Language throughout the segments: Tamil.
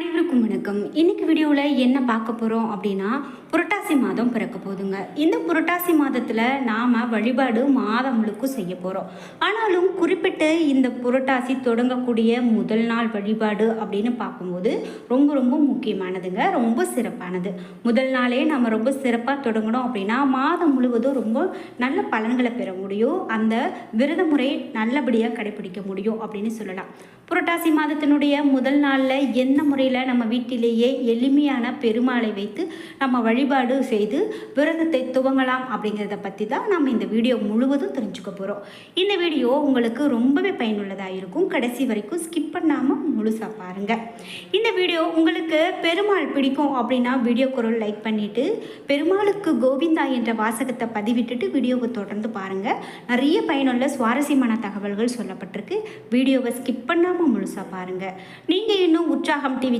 அனைவருக்கும் வணக்கம். இன்னைக்கு வீடியோவில் என்ன பார்க்க போகிறோம் அப்படின்னா புரட்டாசி மாதம் பிறக்க போதுங்க இந்த புரட்டாசி மாதத்தில் நாம் வழிபாடு மாதம் முழுக்கும் செய்ய போகிறோம் ஆனாலும் குறிப்பிட்டு இந்த புரட்டாசி தொடங்கக்கூடிய முதல் நாள் வழிபாடு அப்படின்னு பார்க்கும்போது ரொம்ப ரொம்ப முக்கியமானதுங்க. ரொம்ப சிறப்பானது. முதல் நாளே நம்ம ரொம்ப சிறப்பாக தொடங்கணும் அப்படின்னா மாதம் முழுவதும் ரொம்ப நல்ல பலன்களை பெற முடியும். அந்த விரத முறை நல்லபடியாக கடைபிடிக்க முடியும் அப்படின்னு சொல்லலாம். புரட்டாசி மாதத்தினுடைய முதல் நாளில் என்ன முறையில் நம்ம வீட்டிலேயே எளிமையான பெருமாளை வைத்து நம்ம வழிபாடு செய்து விரதத்தை துவங்கலாம் அப்படிங்கிறத பற்றி தான் நம்ம இந்த வீடியோ முழுவதும் தெரிஞ்சுக்க போகிறோம் இந்த வீடியோ உங்களுக்கு ரொம்பவே பயனுள்ளதாக இருக்கும். கடைசி வரைக்கும் ஸ்கிப் பண்ணாமல் முழுசாக பாருங்கள் இந்த வீடியோ உங்களுக்கு பெருமாள் பிடிக்கும் அப்படின்னா வீடியோ குரல் லைக் பண்ணிவிட்டு பெருமாளுக்கு கோவிந்தா என்ற வாசகத்தை பதிவிட்டுட்டு வீடியோவை தொடர்ந்து பாருங்கள் நிறைய பயனுள்ள சுவாரஸ்யமான தகவல்கள் சொல்லப்பட்டிருக்கு. வீடியோவை ஸ்கிப் பண்ணாமல் முழுசாக பாருங்கள் நீங்கள் இன்னும் உற்சாகம் டிவி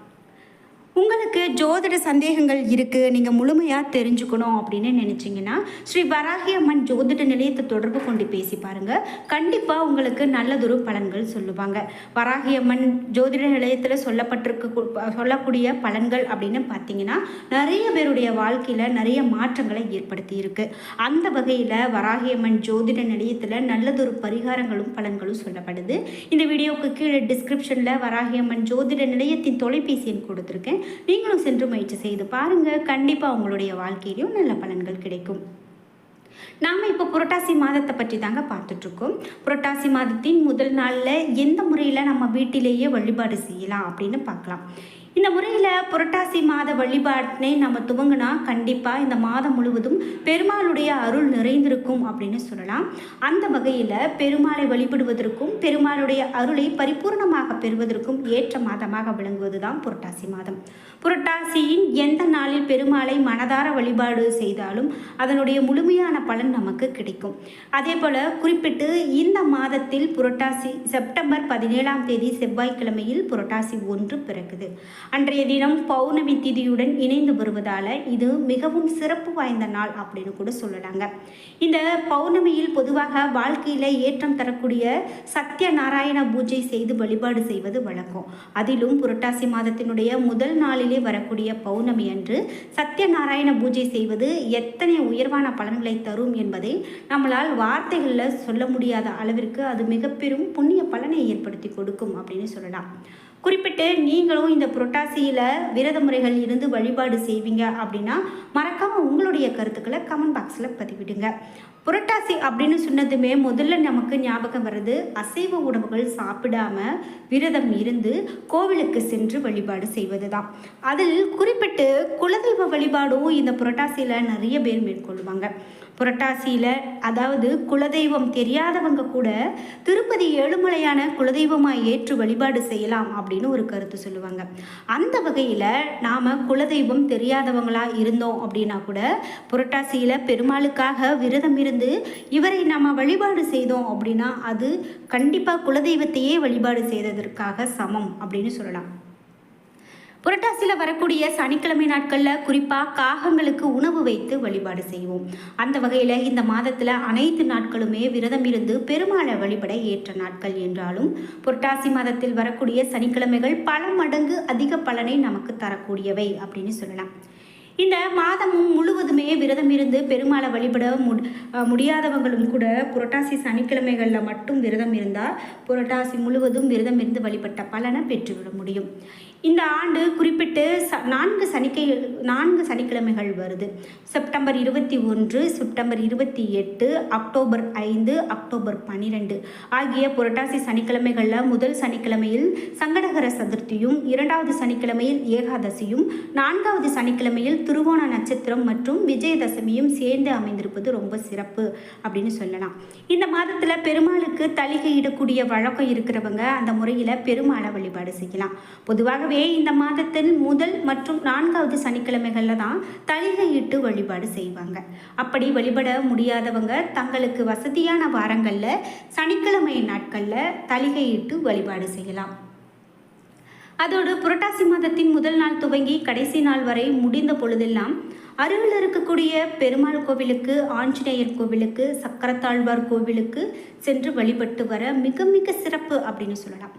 உங்களுக்கு ஜோதிட சந்தேகங்கள் இருக்குது நீங்கள் முழுமையாக தெரிஞ்சுக்கணும் அப்படின்னு நினச்சிங்கன்னா ஸ்ரீ வராகி அம்மன் ஜோதிட நிலையத்தை தொடர்பு கொண்டு பேசி பாருங்கள் கண்டிப்பாக உங்களுக்கு நல்லதொரு பலன்கள் சொல்லுவாங்க. வராகி அம்மன் ஜோதிட நிலையத்தில் சொல்லப்பட்டிருக்க சொல்லக்கூடிய பலன்கள் அப்படின்னு பார்த்தீங்கன்னா நிறைய பேருடைய வாழ்க்கையில் நிறைய மாற்றங்களை ஏற்படுத்தி இருக்கு. அந்த வகையில் வராகி அம்மன் ஜோதிட நிலையத்தில் நல்லதொரு பரிகாரங்களும் பலன்களும் சொல்லப்படுது. இந்த வீடியோவுக்கு கீழே டிஸ்கிரிப்ஷனில் வராகி அம்மன் ஜோதிட நிலையத்தின் தொலைபேசி எண் கொடுத்துருக்கேன். நீங்களும் சென்று முயற்சி செய்து பாருங்கள் கண்டிப்பாக உங்களுடைய வாழ்க்கையிலையும் நல்ல பலன்கள் கிடைக்கும். நாம் இப்போ புரட்டாசி மாதத்தை பற்றி தாங்க பார்த்துட்ருக்கோம். புரட்டாசி மாதத்தின் முதல் நாளில் எந்த முறையில் நம்ம வீட்டிலேயே வழிபாடு செய்யலாம் அப்படின்னு பார்க்கலாம். இந்த முறையில் புரட்டாசி மாத வழிபாட்டினை நம்ம துவங்கினா கண்டிப்பாக இந்த மாதம் முழுவதும் பெருமாளுடைய அருள் நிறைந்திருக்கும் அப்படின்னு சொல்லலாம். அந்த வகையில் பெருமாளை வழிபடுவதற்கும் பெருமாளுடைய அருளை பரிபூர்ணமாக பெறுவதற்கும் ஏற்ற மாதமாக விளங்குவது தான் புரட்டாசி மாதம். புரட்டாசியின் எந்த நாளில் பெருமாளை மனதார வழிபாடு செய்தாலும் அதனுடைய முழுமையான பலன் நமக்கு கிடைக்கும். அதே போல் குறிப்பிட்டு இந்த மாதத்தில் புரட்டாசி செப்டம்பர் பதினேழாம் தேதி செவ்வாய்க்கிழமையில் புரட்டாசி ஒன்று பிறகுது அன்றைய தினம் பௌர்ணமி திதியுடன் இணைந்து வருவதால் இது மிகவும் சிறப்பு வாய்ந்த நாள் அப்படின்னு கூட சொல்லலாங்க. இந்த பௌர்ணமியில் பொதுவாக வாழ்க்கையில் ஏற்றம் தரக்கூடிய சத்ய நாராயண பூஜை செய்து வழிபாடு செய்வது வழக்கம். அதிலும் புரட்டாசி மாதத்தினுடைய முதல் நாளிலே வரக்கூடிய பௌர்ணமி அன்று சத்யநாராயண பூஜை செய்வது எத்தனை உயர்வான பலன்களை தரும் என்பதை நம்மளால் வார்த்தைகளில் சொல்ல முடியாத அளவிற்கு அது மிக பெரும் புண்ணிய பலனை ஏற்படுத்தி கொடுக்கும் அப்படின்னு சொல்லலாம். குறிப்பிட்டு நீங்களும் இந்த புரட்டாசியில் விரத முறைகள் இருந்து வழிபாடு செய்வீங்க அப்படின்னா மறக்காமல் உங்களுடைய கருத்துக்களை கமெண்ட் பாக்ஸில் பதிவிடுங்க. புரட்டாசி அப்படின்னு சொன்னதுமே முதல்ல நமக்கு ஞாபகம் வர்றது அசைவ உணவுகள் சாப்பிடாம விரதம் இருந்து கோவிலுக்கு சென்று வழிபாடு செய்வது தான் அதில் குறிப்பிட்டு குலதெய்வ வழிபாடும் இந்த புரட்டாசியில் நிறைய பேர் மேற்கொள்வாங்க. புரட்டாசியில் அதாவது குலதெய்வம் தெரியாதவங்க கூட திருப்பதி ஏழுமலையான குலதெய்வமாக ஏற்று வழிபாடு செய்யலாம் அப்படின்னு ஒரு கருத்து சொல்லுவாங்க. அந்த வகையில் நாம் குலதெய்வம் தெரியாதவங்களாக இருந்தோம் அப்படின்னா கூட புரட்டாசியில் பெருமாளுக்காக விரதம் இருந்து இவரை நாம் வழிபாடு செய்தோம் அப்படின்னா அது கண்டிப்பாக குலதெய்வத்தையே வழிபாடு செய்ததற்காக சமம் அப்படின்னு சொல்லலாம். புரட்டாசியில் வரக்கூடிய சனிக்கிழமை நாட்களில் குறிப்பாக காகங்களுக்கு உணவு வைத்து வழிபாடு செய்வோம். அந்த வகையில் இந்த மாதத்தில் அனைத்து நாட்களுமே விரதம் இருந்து பெருமாளை வழிபட ஏற்ற நாட்கள் என்றாலும் புரட்டாசி மாதத்தில் வரக்கூடிய சனிக்கிழமைகள் பல மடங்கு அதிக பலனை நமக்கு தரக்கூடியவை அப்படின்னு சொல்லலாம். இந்த மாதமும் முழுவதுமே விரதம் இருந்து பெருமாளை வழிபட முடியாதவங்களும் கூட புரட்டாசி சனிக்கிழமைகளில் மட்டும் விரதம் இருந்தால் புரட்டாசி முழுவதும் விரதம் இருந்து வழிபட்ட பலனை பெற்றுவிட முடியும். இந்த ஆண்டு குறிப்பிட்டு ச நான்கு சனிக்கை நான்கு சனிக்கிழமைகள் வருது. செப்டம்பர் இருபத்தி ஒன்று செப்டம்பர் இருபத்தி எட்டு அக்டோபர் ஐந்து அக்டோபர் பன்னிரெண்டு ஆகிய புரட்டாசி சனிக்கிழமைகளில் முதல் சனிக்கிழமையில் சங்கடகர சதுர்த்தியும் இரண்டாவது சனிக்கிழமையில் ஏகாதசியும் நான்காவது சனிக்கிழமையில் திருவோண நட்சத்திரம் மற்றும் விஜயதசமியும் சேர்ந்து அமைந்திருப்பது ரொம்ப சிறப்பு அப்படின்னு சொல்லலாம். இந்த மாதத்தில் பெருமாளுக்கு தலிகையிடக்கூடிய வழக்கம் இருக்கிறவங்க அந்த முறையில் பெருமாளை வழிபாடு செய்யலாம். பொதுவாக பொதுவாகவே இந்த மாதத்தில் முதல் மற்றும் நான்காவது சனிக்கிழமைகளில் தான் தலிகையிட்டு வழிபாடு செய்வாங்க. அப்படி வழிபட முடியாதவங்க தங்களுக்கு வசதியான வாரங்களில் சனிக்கிழமை நாட்களில் தலிகையிட்டு வழிபாடு செய்யலாம். அதோடு புரட்டாசி மாதத்தின் முதல் நாள் துவங்கி கடைசி நாள் வரை முடிந்த பொழுதெல்லாம் அருகில் இருக்கக்கூடிய பெருமாள் கோவிலுக்கு ஆஞ்சநேயர் கோவிலுக்கு சக்கரத்தாழ்வார் கோவிலுக்கு சென்று வழிபட்டு வர மிக மிக சிறப்பு அப்படின்னு சொல்லலாம்.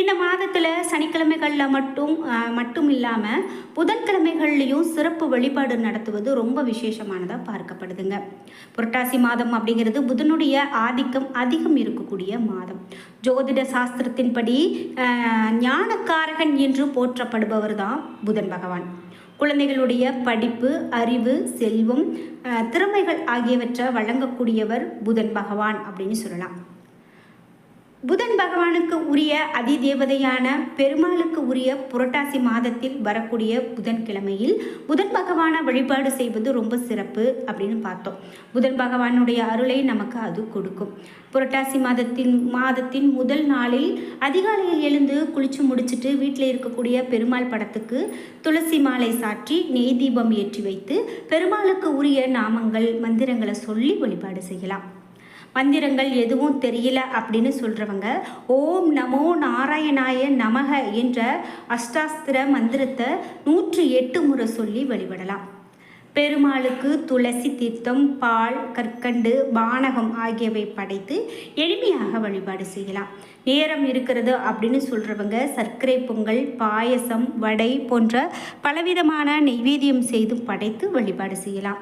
இந்த மாதத்தில் சனிக்கிழமைகளில் மட்டும் மட்டும் இல்லாமல் புதன்கிழமைகள்லையும் சிறப்பு வழிபாடு நடத்துவது ரொம்ப விசேஷமானதாக பார்க்கப்படுதுங்க. புரட்டாசி மாதம் அப்படிங்கிறது புதனுடைய ஆதிக்கம் அதிகம் இருக்கக்கூடிய மாதம். ஜோதிட சாஸ்திரத்தின்படி ஞானக்காரகன் என்று போற்றப்படுபவர் தான் புதன் பகவான். குழந்தைகளுடைய படிப்பு அறிவு செல்வம் திறமைகள் ஆகியவற்றை வழங்கக்கூடியவர் புதன் பகவான் அப்படின்னு சொல்லலாம். புதன் பகவானுக்கு உரிய அதிதேவதையான பெருமாளுக்கு உரிய புரட்டாசி மாதத்தில் வரக்கூடிய புதன்கிழமையில் புதன் பகவானை வழிபாடு செய்வது ரொம்ப சிறப்பு அப்படின்னு பார்த்தோம். புதன் பகவானுடைய அருளை நமக்கு அது கொடுக்கும். புரட்டாசி மாதத்தின் மாதத்தின் முதல் நாளில் அதிகாலையில் எழுந்து குளிச்சு முடிச்சுட்டு வீட்டில் இருக்கக்கூடிய பெருமாள் படத்துக்கு துளசி மாலை சாற்றி நெய் தீபம் ஏற்றி வைத்து பெருமாளுக்கு உரிய நாமங்கள் மந்திரங்களை சொல்லி வழிபாடு செய்யலாம். மந்திரங்கள் எதுவும் தெரியல அப்படின்னு சொல்கிறவங்க ஓம் நமோ நாராயணாய நமக என்ற அஷ்டாஸ்திர மந்திரத்தை நூற்றி எட்டு முறை சொல்லி வழிபடலாம். பெருமாளுக்கு துளசி தீர்த்தம் பால் கற்கண்டு பானகம் ஆகியவை படைத்து எளிமையாக வழிபாடு செய்யலாம். நேரம் இருக்கிறது அப்படின்னு சொல்கிறவங்க சர்க்கரை பொங்கல் பாயசம் வடை போன்ற பலவிதமான நெய்வேதியம் செய்து படைத்து வழிபாடு செய்யலாம்.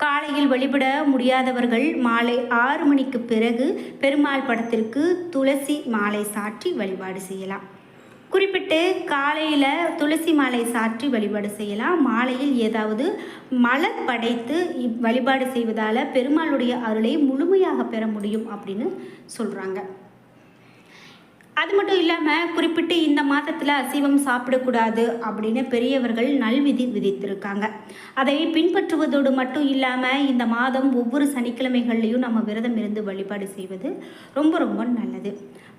காலையில் வழிபட முடியாதவர்கள் மாலை ஆறு மணிக்கு பிறகு பெருமாள் படத்திற்கு துளசி மாலை சாற்றி வழிபாடு செய்யலாம். குறிப்பிட்டு காலையில் துளசி மாலை சாற்றி வழிபாடு செய்யலாம். மாலையில் ஏதாவது மலர் படைத்து வழிபாடு செய்வதால் பெருமாளுடைய அருளை முழுமையாக பெற முடியும் அப்படின்னு சொல்கிறாங்க அது மட்டும் இல்லாமல் குறிப்பிட்டு இந்த மாதத்தில் அசைவம் சாப்பிடக்கூடாது அப்படின்னு பெரியவர்கள் நல்விதி விதித்திருக்காங்க. அதை பின்பற்றுவதோடு மட்டும் இல்லாமல் இந்த மாதம் ஒவ்வொரு சனிக்கிழமைகள்லையும் நம்ம விரதம் இருந்து வழிபாடு செய்வது ரொம்ப ரொம்ப நல்லது.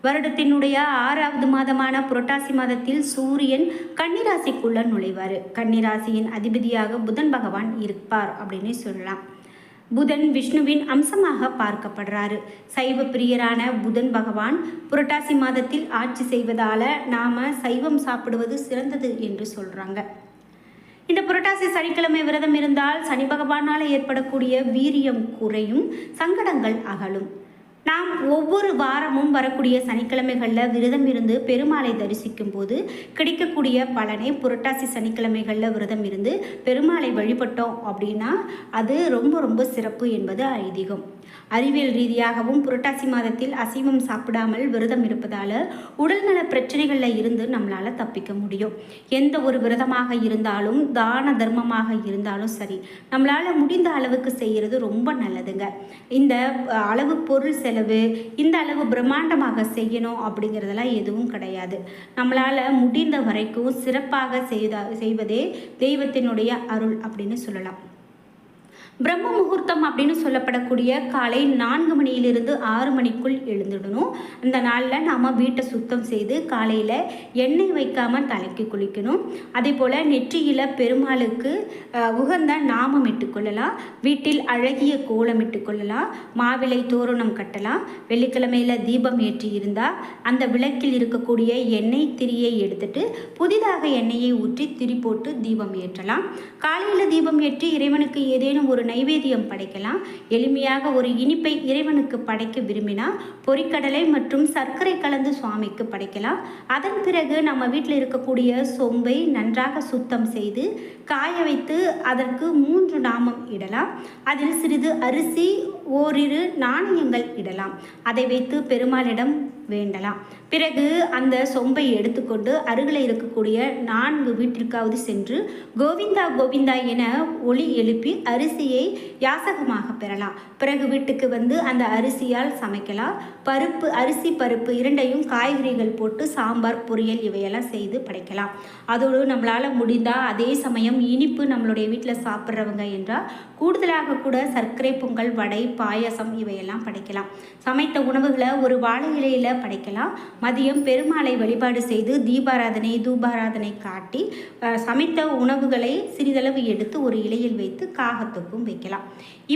வருடத்தினுடைய ஆறாவது மாதமான புரட்டாசி மாதத்தில் சூரியன் கன்னிராசிக்குள்ள நுழைவார். கன்னிராசியின் அதிபதியாக புதன் பகவான் இருப்பார் அப்படின்னு சொல்லலாம். புதன் விஷ்ணுவின் அம்சமாக பார்க்கப்படுறாரு. சைவ பிரியரான புதன் பகவான் புரட்டாசி மாதத்தில் ஆட்சி செய்வதால நாம சைவம் சாப்பிடுவது சிறந்தது என்று சொல்றாங்க. இந்த புரட்டாசி சனிக்கிழமை விரதம் இருந்தால் சனி பகவானால் ஏற்படக்கூடிய வீரியம் குறையும் சங்கடங்கள் அகலும். நாம் ஒவ்வொரு வாரமும் வரக்கூடிய சனிக்கிழமைகளில் விரதம் இருந்து பெருமாளை தரிசிக்கும் போது கிடைக்கக்கூடிய பலனை புரட்டாசி சனிக்கிழமைகளில் விரதம் இருந்து பெருமாளை வழிபட்டோம் அப்படின்னா அது ரொம்ப ரொம்ப சிறப்பு என்பது ஐதீகம். அறிவியல் ரீதியாகவும் புரட்டாசி மாதத்தில் அசைவம் சாப்பிடாமல் விரதம் இருப்பதால் உடல்நல பிரச்சனைகளில் இருந்து நம்மளால் தப்பிக்க முடியும். எந்த ஒரு விரதமாக இருந்தாலும் தான தர்மமாக இருந்தாலும் சரி நம்மளால் முடிந்த அளவுக்கு செய்கிறது ரொம்ப நல்லதுங்க. இந்த அளவு பொருள் செலவு இந்த அளவு பிரம்மாண்டமாக செய்யணும் அப்படிங்கிறதெல்லாம் எதுவும் கிடையாது. நம்மளால் முடிந்த வரைக்கும் சிறப்பாக செய்த செய்வதே தெய்வத்தினுடைய அருள் அப்படின்னு சொல்லலாம். பிரம்ம முகூர்த்தம் அப்படின்னு சொல்லப்படக்கூடிய காலை நான்கு மணியிலிருந்து ஆறு மணிக்குள் எழுந்துடணும். அந்த நாளில் நாம் வீட்டை சுத்தம் செய்து காலையில் எண்ணெய் வைக்காமல் தலைக்கு குளிக்கணும். அதே போல் நெற்றியில் பெருமாளுக்கு உகந்த நாமம் இட்டுக்கொள்ளலாம். வீட்டில் அழகிய கோலம் இட்டுக்கொள்ளலாம். மாவிளை தோரணம் கட்டலாம். வெள்ளிக்கிழமையில் தீபம் ஏற்றி இருந்தால் அந்த விளக்கில் இருக்கக்கூடிய எண்ணெய் திரியை எடுத்துட்டு புதிதாக எண்ணெயை ஊற்றி திரி போட்டு தீபம் ஏற்றலாம். காலையில் தீபம் ஏற்றி இறைவனுக்கு ஏதேனும் ஒரு நைவேத்தியம் படைக்கலாம். எளிமையாக ஒரு இனிப்பை இறைவனுக்கு படைக்க விரும்பினால் பொறிக்கடலை மற்றும் சர்க்கரை கலந்து சுவாமிக்கு படைக்கலாம். அதன் பிறகு நம்ம வீட்டில் இருக்கக்கூடிய சொம்பை நன்றாக சுத்தம் செய்து காய வைத்து அதற்கு மூன்று நாமம் இடலாம். அதில் சிறிது அரிசி ஓரிரு நாணயங்கள் இடலாம். அதை வைத்து பெருமாளிடம் வேண்டலாம். பிறகு அந்த சொம்பை எடுத்துக்கொண்டு அருகில் இருக்கக்கூடிய நான்கு வீட்டிற்காவது சென்று கோவிந்தா கோவிந்தா என ஒளி எழுப்பி அரிசியை யாசகமாக பெறலாம். பிறகு வீட்டுக்கு வந்து அந்த அரிசியால் சமைக்கலாம். பருப்பு அரிசி பருப்பு இரண்டையும் காய்கறிகள் போட்டு சாம்பார் பொரியல் இவையெல்லாம் செய்து படைக்கலாம். அதோடு நம்மளால் முடிந்தால் அதே சமயம் இனிப்பு நம்மளுடைய வீட்டில் சாப்பிட்றவங்க என்றால் கூடுதலாக கூட சர்க்கரை பொங்கல் வடை பாயாசம் இவையெல்லாம் படைக்கலாம். சமைத்த உணவுகளை ஒரு வாழை இலையில் படைக்கலாம். மதியம் பெருமாளை வழிபாடு செய்து தீபாராதனை தூபாராதனை காட்டி சமைத்த உணவுகளை சிறிதளவு எடுத்து ஒரு இலையில் வைத்து காகத்துக்கும் வைக்கலாம்.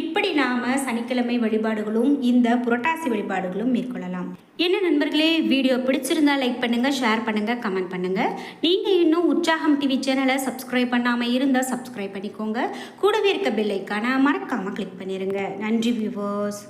இப்படி நாம் சனிக்கிழமை வழிபாடுகளும் இந்த புரட்டாசி வழிபாடுகளும் மேற்கொள்ளலாம். என்ன நண்பர்களே வீடியோ பிடிச்சிருந்தா லைக் பண்ணுங்கள் ஷேர் பண்ணுங்கள் கமெண்ட் பண்ணுங்க. நீங்கள் இன்னும் உற்சாகம் டிவி சேனலை சப்ஸ்கிரைப் பண்ணாமல் இருந்தால் சப்ஸ்கிரைப் பண்ணிக்கோங்க. கூடவே இருக்க பெல் ஐக்கான மறக்காம கிளிக் பண்ணிடுங்க நன்றி வியூவர்ஸ்